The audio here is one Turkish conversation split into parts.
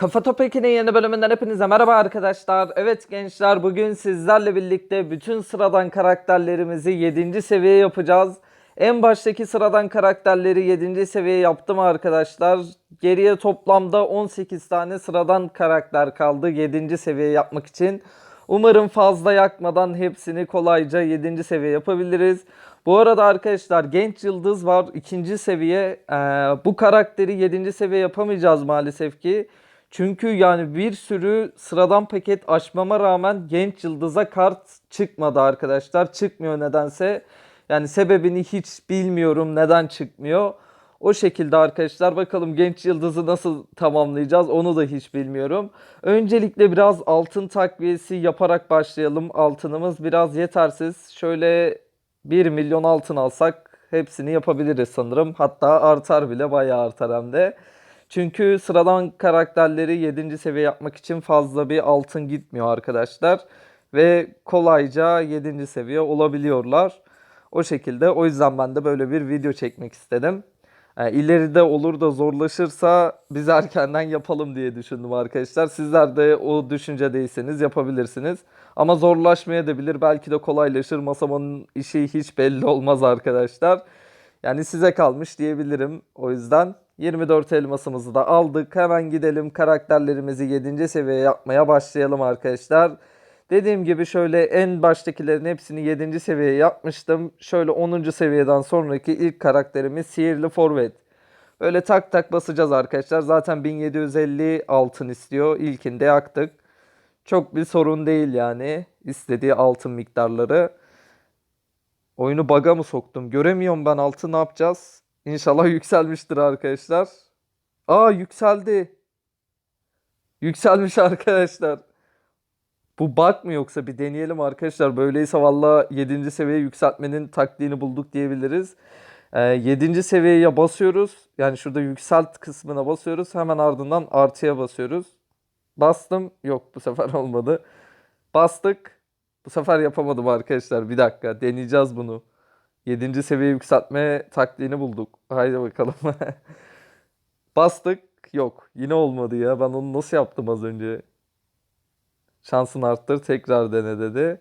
Kafa Topik'in yeni bölümünden hepinize merhaba arkadaşlar. Evet gençler bugün sizlerle birlikte bütün sıradan karakterlerimizi 7. seviye yapacağız. En baştaki sıradan karakterleri 7. seviye yaptım arkadaşlar. Geriye toplamda 18 tane sıradan karakter kaldı 7. seviye yapmak için. Umarım fazla yakmadan hepsini kolayca 7. seviye yapabiliriz. Bu arada arkadaşlar Genç Yıldız var 2. seviye. Ee, bu karakteri 7. seviye yapamayacağız maalesef ki. Çünkü yani bir sürü sıradan paket açmama rağmen Genç Yıldız'a kart çıkmadı arkadaşlar. Çıkmıyor nedense. Yani sebebini hiç bilmiyorum neden çıkmıyor. O şekilde arkadaşlar bakalım Genç Yıldız'ı nasıl tamamlayacağız onu da hiç bilmiyorum. Öncelikle biraz altın takviyesi yaparak başlayalım. Altınımız biraz yetersiz. Şöyle 1 milyon altın alsak hepsini yapabiliriz sanırım. Hatta artar bile bayağı artar hem de. Çünkü sıradan karakterleri 7. seviye yapmak için fazla bir altın gitmiyor arkadaşlar. Ve kolayca 7. seviye olabiliyorlar. O şekilde o yüzden ben de böyle bir video çekmek istedim. Yani ileride olur da zorlaşırsa biz erkenden yapalım diye düşündüm arkadaşlar. Sizler de o düşüncedeyseniz yapabilirsiniz. Ama zorlaşmaya da bilir. Belki de kolaylaşır. Masamanın işi hiç belli olmaz arkadaşlar. Yani size kalmış diyebilirim. O yüzden 24 elmasımızı da aldık. Hemen gidelim karakterlerimizi 7. seviye yapmaya başlayalım arkadaşlar. Dediğim gibi şöyle en baştakilerin hepsini 7. seviye yapmıştım. Şöyle 10. seviyeden sonraki ilk karakterimiz Sihirli Forvet. Böyle tak tak basacağız arkadaşlar. Zaten 1750 altın istiyor. İlkinde yaktık. Çok bir sorun değil yani. istediği altın miktarları. Oyunu bug'a mı soktum? Göremiyorum ben altı ne yapacağız? İnşallah yükselmiştir arkadaşlar. Aa yükseldi. Yükselmiş arkadaşlar. Bu bug mı yoksa bir deneyelim arkadaşlar. Böyleyse valla 7. seviye yükseltmenin taktiğini bulduk diyebiliriz. Ee, 7. seviyeye basıyoruz. Yani şurada yükselt kısmına basıyoruz. Hemen ardından artıya basıyoruz. Bastım. Yok bu sefer olmadı. Bastık. Bu sefer yapamadım arkadaşlar. Bir dakika deneyeceğiz bunu. 7. seviye yükseltme taktiğini bulduk. Haydi bakalım. Bastık. Yok. Yine olmadı ya. Ben onu nasıl yaptım az önce? Şansını arttır. Tekrar dene dedi.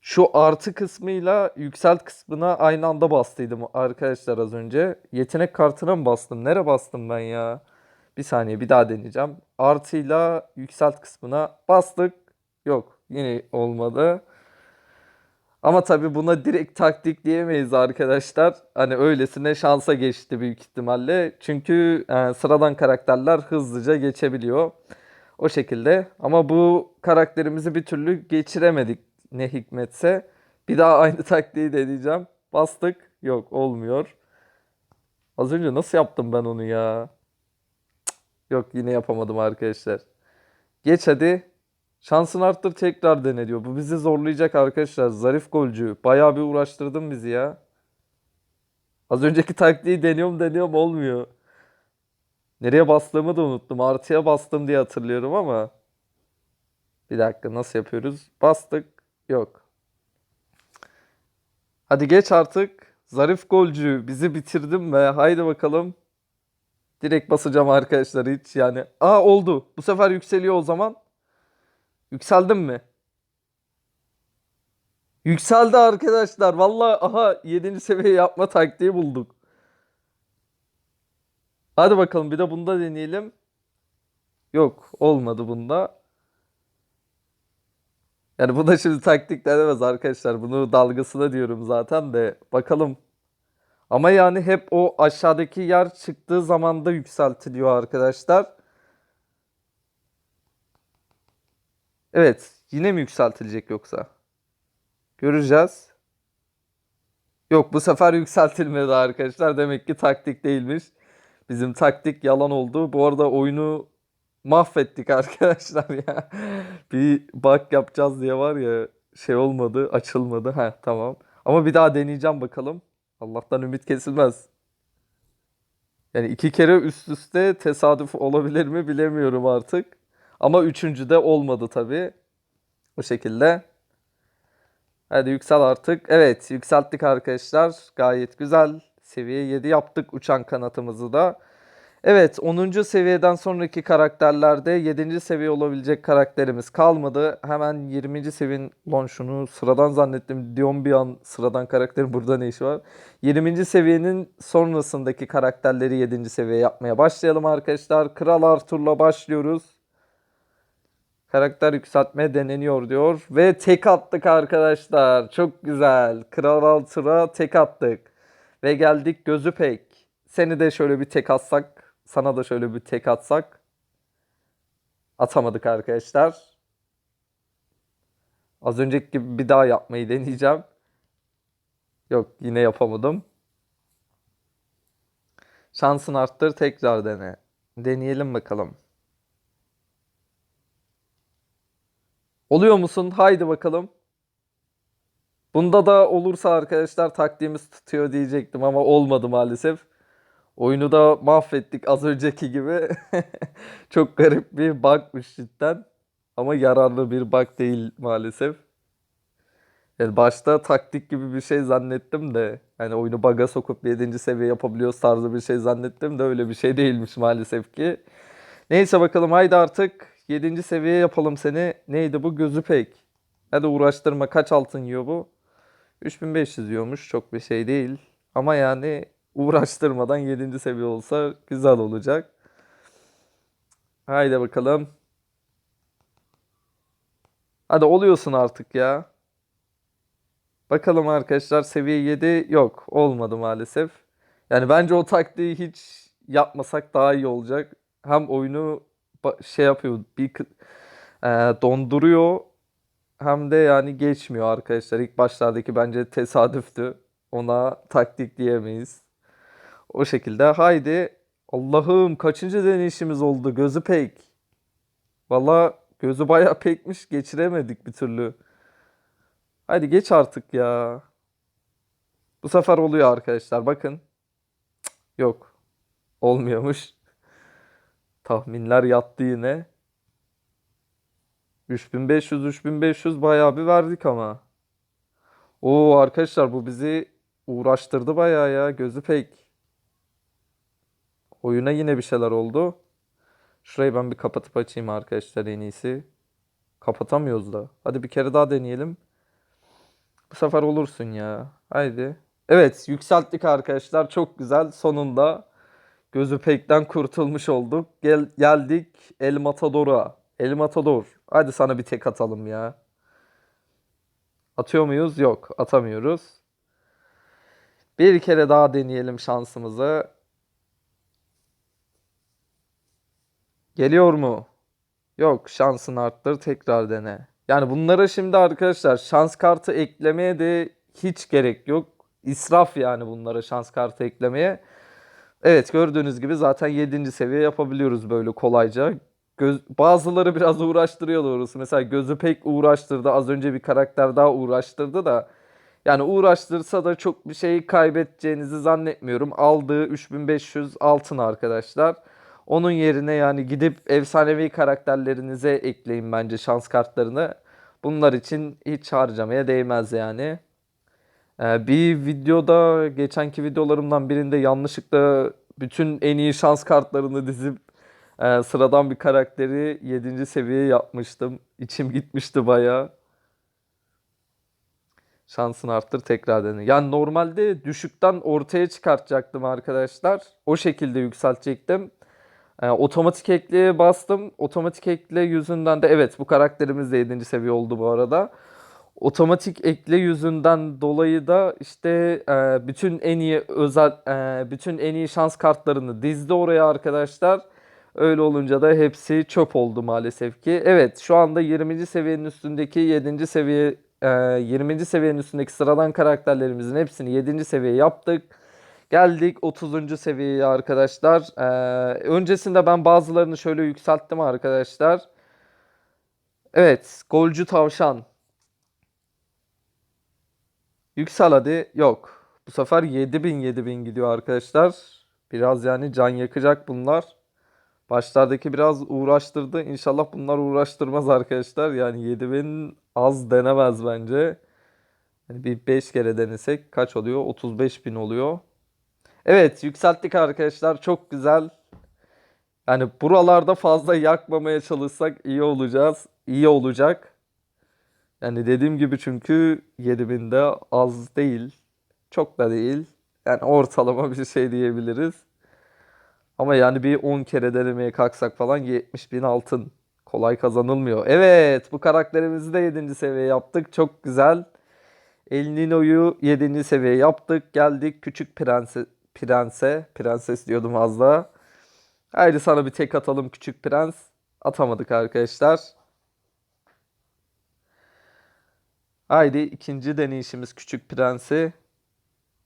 Şu artı kısmıyla yükselt kısmına aynı anda bastıydım arkadaşlar az önce. Yetenek kartına mı bastım? Nereye bastım ben ya? Bir saniye bir daha deneyeceğim. Artıyla yükselt kısmına bastık. Yok yine olmadı. Ama tabii buna direkt taktik diyemeyiz arkadaşlar. Hani öylesine şansa geçti büyük ihtimalle. Çünkü e, sıradan karakterler hızlıca geçebiliyor. O şekilde. Ama bu karakterimizi bir türlü geçiremedik ne hikmetse. Bir daha aynı taktiği deneyeceğim. Bastık. Yok olmuyor. Az önce nasıl yaptım ben onu ya? Yok yine yapamadım arkadaşlar. Geç hadi. Şansını arttır tekrar dene diyor. Bu bizi zorlayacak arkadaşlar. Zarif golcü. Bayağı bir uğraştırdın bizi ya. Az önceki taktiği deniyorum deniyorum olmuyor. Nereye bastığımı da unuttum. Artıya bastım diye hatırlıyorum ama. Bir dakika nasıl yapıyoruz? Bastık. Yok. Hadi geç artık. Zarif golcü bizi bitirdim ve haydi bakalım. Direkt basacağım arkadaşlar hiç yani. Aa oldu. Bu sefer yükseliyor o zaman. Yükseldim mi? Yükseldi arkadaşlar. Vallahi aha 7. seviye yapma taktiği bulduk. Hadi bakalım bir de bunda deneyelim. Yok olmadı bunda. Yani bu da şimdi taktik denemez arkadaşlar. Bunu dalgasına diyorum zaten de. Bakalım. Ama yani hep o aşağıdaki yer çıktığı zaman da yükseltiliyor arkadaşlar. Evet. Yine mi yükseltilecek yoksa? Göreceğiz. Yok bu sefer yükseltilmedi arkadaşlar. Demek ki taktik değilmiş. Bizim taktik yalan oldu. Bu arada oyunu mahvettik arkadaşlar ya. Bir bug yapacağız diye var ya şey olmadı, açılmadı. Ha tamam. Ama bir daha deneyeceğim bakalım. Allah'tan ümit kesilmez. Yani iki kere üst üste tesadüf olabilir mi bilemiyorum artık. Ama üçüncü de olmadı tabii. O şekilde. Hadi yüksel artık. Evet yükselttik arkadaşlar. Gayet güzel. Seviye 7 yaptık uçan kanatımızı da. Evet 10. seviyeden sonraki karakterlerde 7. seviye olabilecek karakterimiz kalmadı. Hemen 20. seviyenin... Lan sıradan zannettim. Diyorum bir an sıradan karakterin burada ne işi var? 20. seviyenin sonrasındaki karakterleri 7. seviye yapmaya başlayalım arkadaşlar. Kral Arthur'la başlıyoruz. Karakter yükseltme deneniyor diyor. Ve tek attık arkadaşlar. Çok güzel. Kral Arthur'a tek attık. Ve geldik gözü pek. Seni de şöyle bir tek atsak. Sana da şöyle bir tek atsak. Atamadık arkadaşlar. Az önceki gibi bir daha yapmayı deneyeceğim. Yok yine yapamadım. Şansın arttır tekrar dene. Deneyelim bakalım. Oluyor musun? Haydi bakalım. Bunda da olursa arkadaşlar taktiğimiz tutuyor diyecektim ama olmadı maalesef. Oyunu da mahvettik az önceki gibi. Çok garip bir bug'mış cidden. Ama yararlı bir bug değil maalesef. Yani başta taktik gibi bir şey zannettim de hani oyunu bug'a sokup 7. seviye yapabiliyoruz tarzı bir şey zannettim de öyle bir şey değilmiş maalesef ki. Neyse bakalım haydi artık 7. seviye yapalım seni. Neydi bu? Gözü pek. Hadi uğraştırma kaç altın yiyor bu? 3500 yiyormuş çok bir şey değil. Ama yani uğraştırmadan 7. seviye olsa güzel olacak. Haydi bakalım. Hadi oluyorsun artık ya. Bakalım arkadaşlar seviye 7 yok olmadı maalesef. Yani bence o taktiği hiç yapmasak daha iyi olacak. Hem oyunu şey yapıyor bir e, donduruyor hem de yani geçmiyor arkadaşlar. İlk başlardaki bence tesadüftü. Ona taktik diyemeyiz. O şekilde haydi. Allah'ım kaçıncı deneyişimiz oldu gözü pek. Valla gözü bayağı pekmiş geçiremedik bir türlü. Haydi geç artık ya. Bu sefer oluyor arkadaşlar bakın. Yok. Olmuyormuş. Tahminler yattı yine. 3500 3500 bayağı bir verdik ama. Oo arkadaşlar bu bizi uğraştırdı bayağı ya gözü pek. Oyuna yine bir şeyler oldu. Şurayı ben bir kapatıp açayım arkadaşlar en iyisi. Kapatamıyoruz da. Hadi bir kere daha deneyelim. Bu sefer olursun ya. Haydi. Evet yükselttik arkadaşlar. Çok güzel. Sonunda gözü pekten kurtulmuş olduk. Gel, geldik El Matador'a. El Matador. Hadi sana bir tek atalım ya. Atıyor muyuz? Yok. Atamıyoruz. Bir kere daha deneyelim şansımızı. Geliyor mu? Yok. Şansını arttır. Tekrar dene. Yani bunlara şimdi arkadaşlar şans kartı eklemeye de hiç gerek yok. İsraf yani bunlara şans kartı eklemeye. Evet gördüğünüz gibi zaten 7. seviye yapabiliyoruz böyle kolayca. Göz, bazıları biraz uğraştırıyor doğrusu. Mesela gözü pek uğraştırdı. Az önce bir karakter daha uğraştırdı da. Yani uğraştırsa da çok bir şey kaybedeceğinizi zannetmiyorum. Aldığı 3500 altın arkadaşlar. Onun yerine yani gidip efsanevi karakterlerinize ekleyin bence şans kartlarını. Bunlar için hiç harcamaya değmez yani. Ee, bir videoda geçenki videolarımdan birinde yanlışlıkla bütün en iyi şans kartlarını dizip e, sıradan bir karakteri 7. seviye yapmıştım. İçim gitmişti bayağı. Şansını arttır tekrar dene. Yani normalde düşükten ortaya çıkartacaktım arkadaşlar. O şekilde yükseltecektim. Ee, otomatik ekleye bastım. Otomatik ekle yüzünden de evet bu karakterimiz de 7. seviye oldu bu arada. Otomatik ekle yüzünden dolayı da işte e, bütün en iyi özel e, bütün en iyi şans kartlarını dizdi oraya arkadaşlar. Öyle olunca da hepsi çöp oldu maalesef ki. Evet şu anda 20. seviyenin üstündeki 7. seviye e, 20. seviyenin üstündeki sıradan karakterlerimizin hepsini 7. seviye yaptık. Geldik 30. seviyeye arkadaşlar. Ee, öncesinde ben bazılarını şöyle yükselttim arkadaşlar. Evet, golcü tavşan. Yüksel hadi. Yok. Bu sefer 7000 7000 gidiyor arkadaşlar. Biraz yani can yakacak bunlar. Başlardaki biraz uğraştırdı. İnşallah bunlar uğraştırmaz arkadaşlar. Yani 7000 az denemez bence. Yani bir 5 kere denesek kaç oluyor? 35.000 oluyor. Evet yükselttik arkadaşlar. Çok güzel. Yani buralarda fazla yakmamaya çalışsak iyi olacağız. iyi olacak. Yani dediğim gibi çünkü 7000 de az değil. Çok da değil. Yani ortalama bir şey diyebiliriz. Ama yani bir 10 kere denemeye kalksak falan 70 bin altın. Kolay kazanılmıyor. Evet bu karakterimizi de 7. seviye yaptık. Çok güzel. El Nino'yu 7. seviye yaptık. Geldik küçük prense, prense. Prenses diyordum az daha. Haydi sana bir tek atalım küçük prens. Atamadık arkadaşlar. Haydi ikinci deneyişimiz küçük prensi.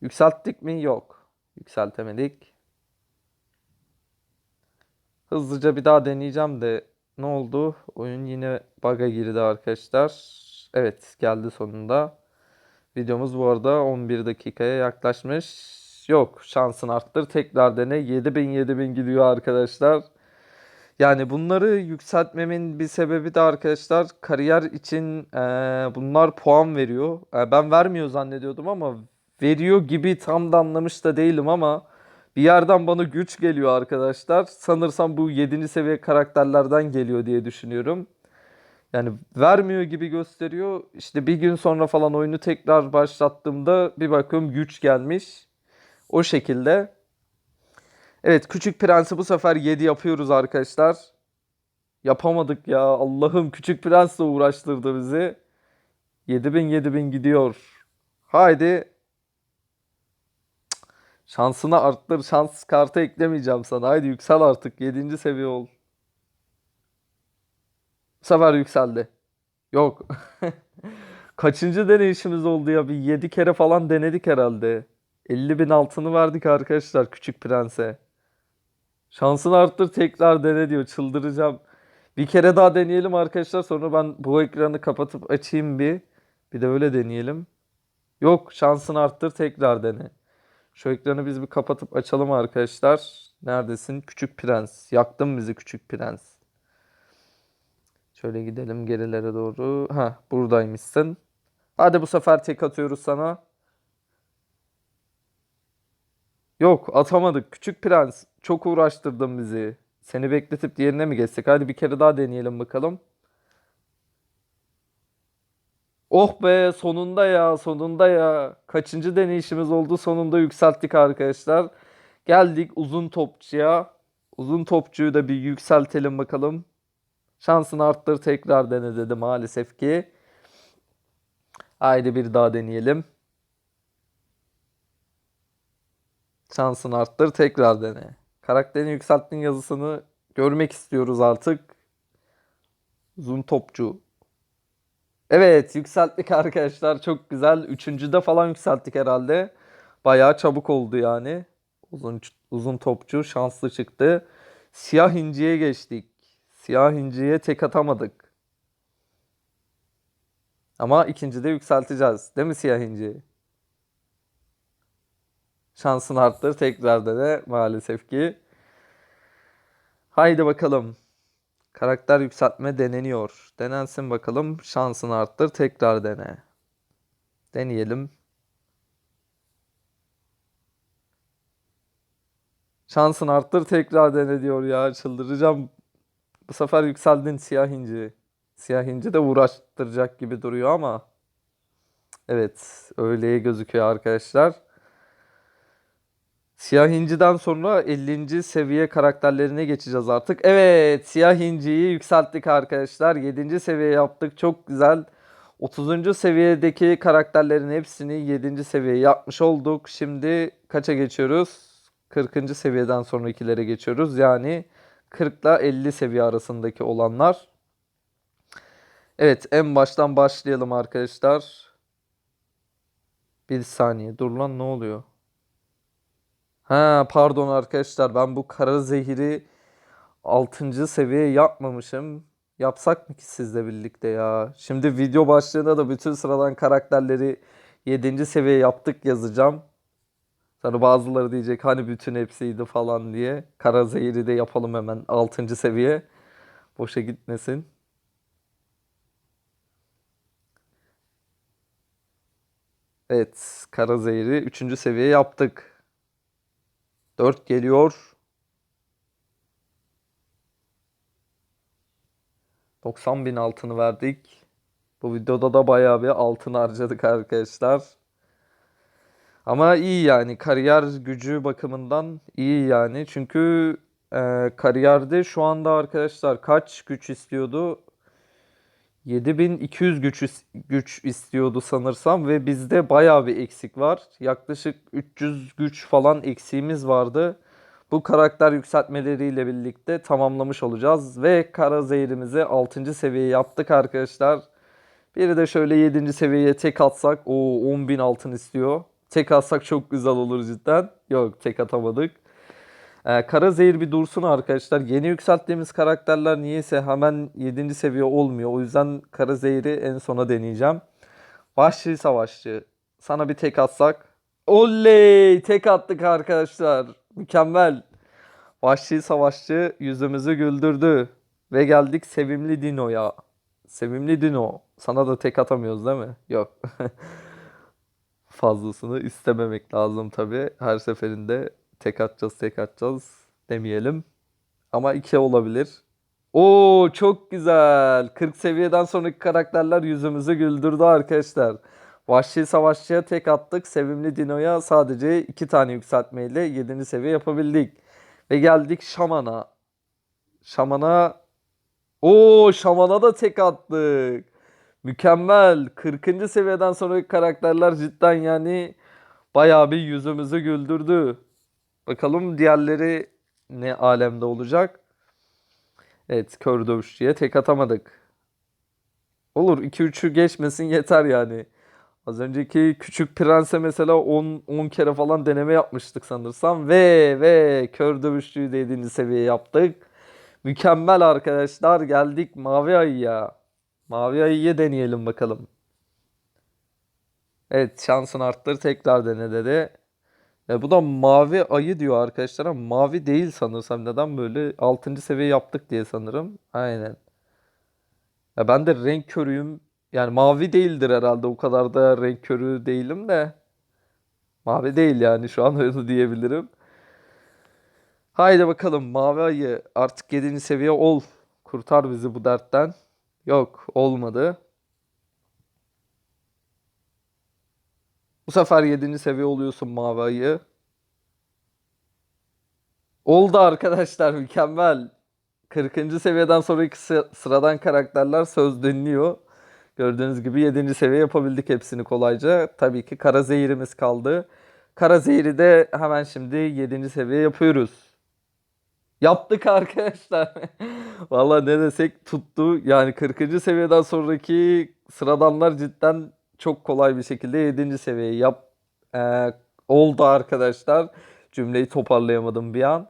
Yükselttik mi? Yok. Yükseltemedik. Hızlıca bir daha deneyeceğim de ne oldu? Oyun yine bug'a girdi arkadaşlar. Evet geldi sonunda. Videomuz bu arada 11 dakikaya yaklaşmış. Yok şansın arttır tekrar dene. 7000 7000 gidiyor arkadaşlar. Yani bunları yükseltmemin bir sebebi de arkadaşlar kariyer için eee, bunlar puan veriyor. Eee, ben vermiyor zannediyordum ama veriyor gibi tam da anlamış da değilim ama bir yerden bana güç geliyor arkadaşlar. Sanırsam bu 7. seviye karakterlerden geliyor diye düşünüyorum. Yani vermiyor gibi gösteriyor. İşte bir gün sonra falan oyunu tekrar başlattığımda bir bakıyorum güç gelmiş. O şekilde. Evet Küçük Prens'i bu sefer 7 yapıyoruz arkadaşlar. Yapamadık ya. Allah'ım Küçük Prens'le uğraştırdı bizi. 7000 7000 gidiyor. Haydi. Şansını arttır. Şans kartı eklemeyeceğim sana. Haydi yüksel artık. 7. seviye ol. Bu sefer yükseldi. Yok. Kaçıncı deneyişimiz oldu ya? Bir 7 kere falan denedik herhalde. 50 bin altını verdik arkadaşlar Küçük Prens'e. Şansını arttır tekrar dene diyor. Çıldıracağım. Bir kere daha deneyelim arkadaşlar. Sonra ben bu ekranı kapatıp açayım bir. Bir de öyle deneyelim. Yok şansını arttır tekrar dene. Şu ekranı biz bir kapatıp açalım arkadaşlar. Neredesin? Küçük Prens. Yaktın bizi Küçük Prens. Şöyle gidelim gerilere doğru. Ha buradaymışsın. Hadi bu sefer tek atıyoruz sana. Yok atamadık. Küçük Prens. Çok uğraştırdın bizi. Seni bekletip diğerine mi geçsek? Hadi bir kere daha deneyelim bakalım. Oh be sonunda ya sonunda ya. Kaçıncı deneyişimiz oldu sonunda yükselttik arkadaşlar. Geldik uzun topçuya. Uzun topçuyu da bir yükseltelim bakalım. Şansını arttır tekrar dene dedi maalesef ki. Haydi bir daha deneyelim. Şansını arttır tekrar dene. Karakterini yükselttiğin yazısını görmek istiyoruz artık. Uzun topçu. Evet yükselttik arkadaşlar çok güzel. Üçüncüde falan yükselttik herhalde. Bayağı çabuk oldu yani. Uzun uzun topçu şanslı çıktı. Siyah inciye geçtik. Siyah inciye tek atamadık. Ama ikincide yükselteceğiz. Değil mi siyah inci? Şansını arttır tekrar dene maalesef ki. Haydi bakalım. Karakter yükseltme deneniyor. Denensin bakalım. Şansını arttır. Tekrar dene. Deneyelim. Şansını arttır. Tekrar dene diyor ya. Çıldıracağım. Bu sefer yükseldin siyah inci. Siyah inci de uğraştıracak gibi duruyor ama. Evet. Öyleye gözüküyor arkadaşlar. Siyah İnci'den sonra 50. seviye karakterlerine geçeceğiz artık. Evet, Siyah İnci'yi yükselttik arkadaşlar. 7. seviye yaptık. Çok güzel. 30. seviyedeki karakterlerin hepsini 7. seviye yapmış olduk. Şimdi kaça geçiyoruz? 40. seviyeden sonrakilere geçiyoruz. Yani 40 ile 50 seviye arasındaki olanlar. Evet, en baştan başlayalım arkadaşlar. Bir saniye. Dur lan ne oluyor? Ha pardon arkadaşlar ben bu kara zehiri 6. seviye yapmamışım. Yapsak mı ki sizle birlikte ya? Şimdi video başlığında da bütün sıradan karakterleri 7. seviye yaptık yazacağım. Sonra bazıları diyecek hani bütün hepsiydi falan diye. Kara zehiri de yapalım hemen 6. seviye. Boşa gitmesin. Evet, kara zehiri 3. seviye yaptık. 4 geliyor. 90 bin altını verdik. Bu videoda da bayağı bir altın harcadık arkadaşlar. Ama iyi yani kariyer gücü bakımından iyi yani. Çünkü e, kariyerde şu anda arkadaşlar kaç güç istiyordu? 7200 güç güç istiyordu sanırsam ve bizde bayağı bir eksik var. Yaklaşık 300 güç falan eksiğimiz vardı. Bu karakter yükseltmeleriyle birlikte tamamlamış olacağız ve kara zehrimizi 6. seviye yaptık arkadaşlar. Bir de şöyle 7. seviyeye tek atsak o 10.000 altın istiyor. Tek atsak çok güzel olur cidden. Yok tek atamadık. Ee, kara zehir bir dursun arkadaşlar. Yeni yükselttiğimiz karakterler niyeyse hemen 7. seviye olmuyor. O yüzden kara zehiri en sona deneyeceğim. Vahşi savaşçı. Sana bir tek atsak. Oley! Tek attık arkadaşlar. Mükemmel. Vahşi savaşçı yüzümüzü güldürdü. Ve geldik sevimli Dino'ya. Sevimli Dino. Sana da tek atamıyoruz değil mi? Yok. Fazlasını istememek lazım tabii. Her seferinde tek atacağız tek atacağız demeyelim. Ama iki olabilir. Oo çok güzel. 40 seviyeden sonraki karakterler yüzümüzü güldürdü arkadaşlar. Vahşi Savaşçı'ya tek attık. Sevimli Dino'ya sadece iki tane yükseltmeyle 7. seviye yapabildik. Ve geldik Şaman'a. Şaman'a Oo Şaman'a da tek attık. Mükemmel. 40. seviyeden sonraki karakterler cidden yani bayağı bir yüzümüzü güldürdü. Bakalım diğerleri ne alemde olacak. Evet, kör dövüşçüye tek atamadık. Olur 2-3'ü geçmesin yeter yani. Az önceki küçük prense mesela 10 10 kere falan deneme yapmıştık sanırsam ve ve kör dövüşçüyü de 7. seviye yaptık. Mükemmel arkadaşlar geldik mavi ayıya. Mavi ayıyı deneyelim bakalım. Evet şansın arttır tekrar dene dedi. Ya bu da mavi ayı diyor arkadaşlar ama mavi değil sanırsam. Neden böyle 6. seviye yaptık diye sanırım. Aynen. Ya ben de renk körüyüm. Yani mavi değildir herhalde. O kadar da renk körü değilim de. Mavi değil yani şu an öyle diyebilirim. Haydi bakalım mavi ayı artık 7. seviye ol. Kurtar bizi bu dertten. Yok olmadı. Bu sefer 7. seviye oluyorsun mavi ayı. Oldu arkadaşlar mükemmel. 40. seviyeden sonraki sı- sıradan karakterler söz dinliyor. Gördüğünüz gibi 7. seviye yapabildik hepsini kolayca. Tabii ki kara zehirimiz kaldı. Kara zehiri de hemen şimdi 7. seviye yapıyoruz. Yaptık arkadaşlar. Vallahi ne desek tuttu. Yani 40. seviyeden sonraki sıradanlar cidden çok kolay bir şekilde 7. seviye yap e, oldu arkadaşlar. Cümleyi toparlayamadım bir an.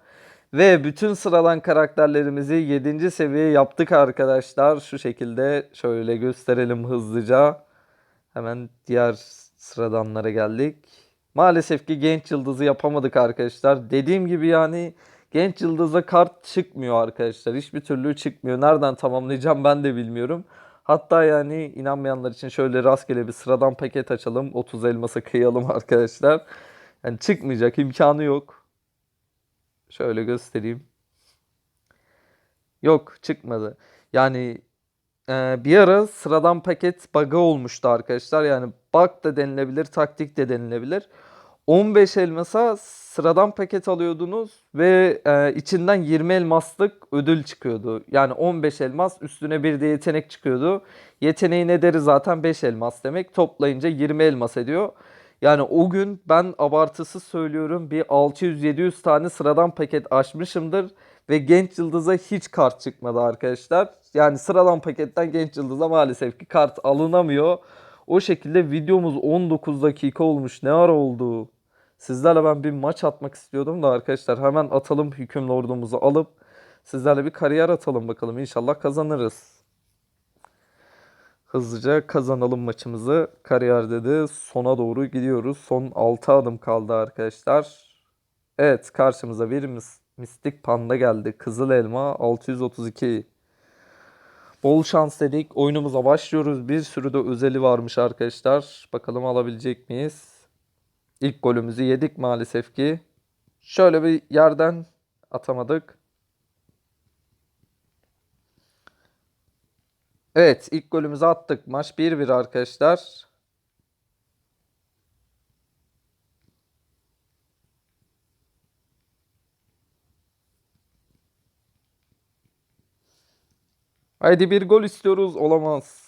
Ve bütün sıradan karakterlerimizi 7. seviye yaptık arkadaşlar. Şu şekilde şöyle gösterelim hızlıca. Hemen diğer sıradanlara geldik. Maalesef ki genç yıldızı yapamadık arkadaşlar. Dediğim gibi yani genç yıldıza kart çıkmıyor arkadaşlar. Hiçbir türlü çıkmıyor. Nereden tamamlayacağım ben de bilmiyorum. Hatta yani inanmayanlar için şöyle rastgele bir sıradan paket açalım. 30 elmasa kıyalım arkadaşlar. Yani çıkmayacak imkanı yok. Şöyle göstereyim. Yok çıkmadı. Yani e, bir ara sıradan paket bug'ı olmuştu arkadaşlar. Yani bug da denilebilir, taktik de denilebilir. 15 elmasa sıradan paket alıyordunuz ve e, içinden 20 elmaslık ödül çıkıyordu. Yani 15 elmas üstüne bir de yetenek çıkıyordu. Yeteneğin ederi zaten 5 elmas demek. Toplayınca 20 elmas ediyor. Yani o gün ben abartısız söylüyorum bir 600-700 tane sıradan paket açmışımdır. Ve genç yıldıza hiç kart çıkmadı arkadaşlar. Yani sıradan paketten genç yıldıza maalesef ki kart alınamıyor. O şekilde videomuz 19 dakika olmuş. Ne ara oldu? Sizlerle ben bir maç atmak istiyordum da arkadaşlar hemen atalım hüküm lordumuzu alıp sizlerle bir kariyer atalım bakalım. İnşallah kazanırız. Hızlıca kazanalım maçımızı. Kariyerde de sona doğru gidiyoruz. Son 6 adım kaldı arkadaşlar. Evet karşımıza bir mis- mistik panda geldi. Kızıl elma 632. Bol şans dedik. Oyunumuza başlıyoruz. Bir sürü de özeli varmış arkadaşlar. Bakalım alabilecek miyiz? İlk golümüzü yedik maalesef ki. Şöyle bir yerden atamadık. Evet ilk golümüzü attık. Maç 1-1 arkadaşlar. Haydi bir gol istiyoruz. Olamaz.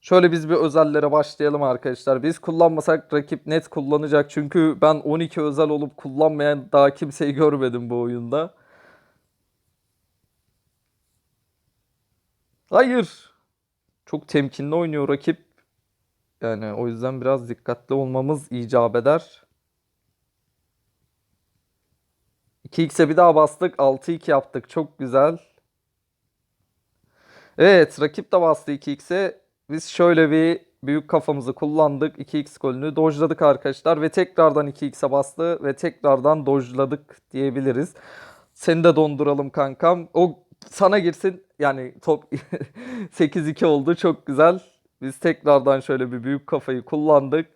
Şöyle biz bir özellere başlayalım arkadaşlar. Biz kullanmasak rakip net kullanacak. Çünkü ben 12 özel olup kullanmayan daha kimseyi görmedim bu oyunda. Hayır. Çok temkinli oynuyor rakip. Yani o yüzden biraz dikkatli olmamız icap eder. 2x'e bir daha bastık. 6-2 yaptık. Çok güzel. Evet, rakip de bastı 2x'e. Biz şöyle bir büyük kafamızı kullandık. 2x golünü dojladık arkadaşlar ve tekrardan 2x'e bastı ve tekrardan dojladık diyebiliriz. Seni de donduralım kankam. O sana girsin. Yani top 8-2 oldu. Çok güzel. Biz tekrardan şöyle bir büyük kafayı kullandık.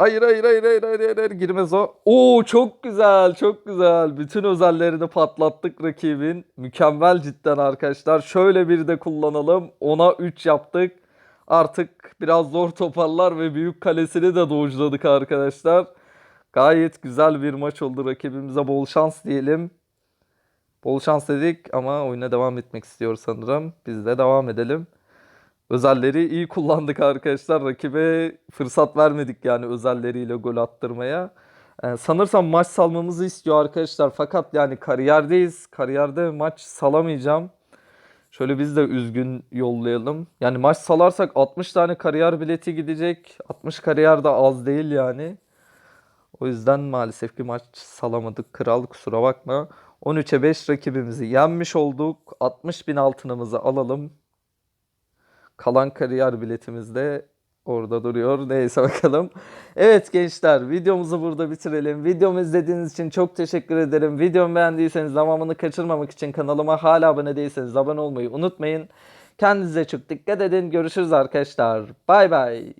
Hayır hayır hayır hayır hayır hayır, hayır. girmez o. Oo çok güzel çok güzel. Bütün özellerini patlattık rakibin. Mükemmel cidden arkadaşlar. Şöyle bir de kullanalım. Ona 3 yaptık. Artık biraz zor toparlar ve büyük kalesini de dojladık arkadaşlar. Gayet güzel bir maç oldu. Rakibimize bol şans diyelim. Bol şans dedik ama oyuna devam etmek istiyor sanırım. Biz de devam edelim. Özelleri iyi kullandık arkadaşlar. Rakibe fırsat vermedik yani özelleriyle gol attırmaya. Ee, sanırsam maç salmamızı istiyor arkadaşlar. Fakat yani kariyerdeyiz. Kariyerde maç salamayacağım. Şöyle biz de üzgün yollayalım. Yani maç salarsak 60 tane kariyer bileti gidecek. 60 kariyer de az değil yani. O yüzden maalesef ki maç salamadık. Kral kusura bakma. 13'e 5 rakibimizi yenmiş olduk. 60 bin altınımızı alalım. Kalan kariyer biletimiz de orada duruyor. Neyse bakalım. Evet gençler videomuzu burada bitirelim. Videomu izlediğiniz için çok teşekkür ederim. Videomu beğendiyseniz devamını kaçırmamak için kanalıma hala abone değilseniz abone olmayı unutmayın. Kendinize çok dikkat edin. Görüşürüz arkadaşlar. Bay bay.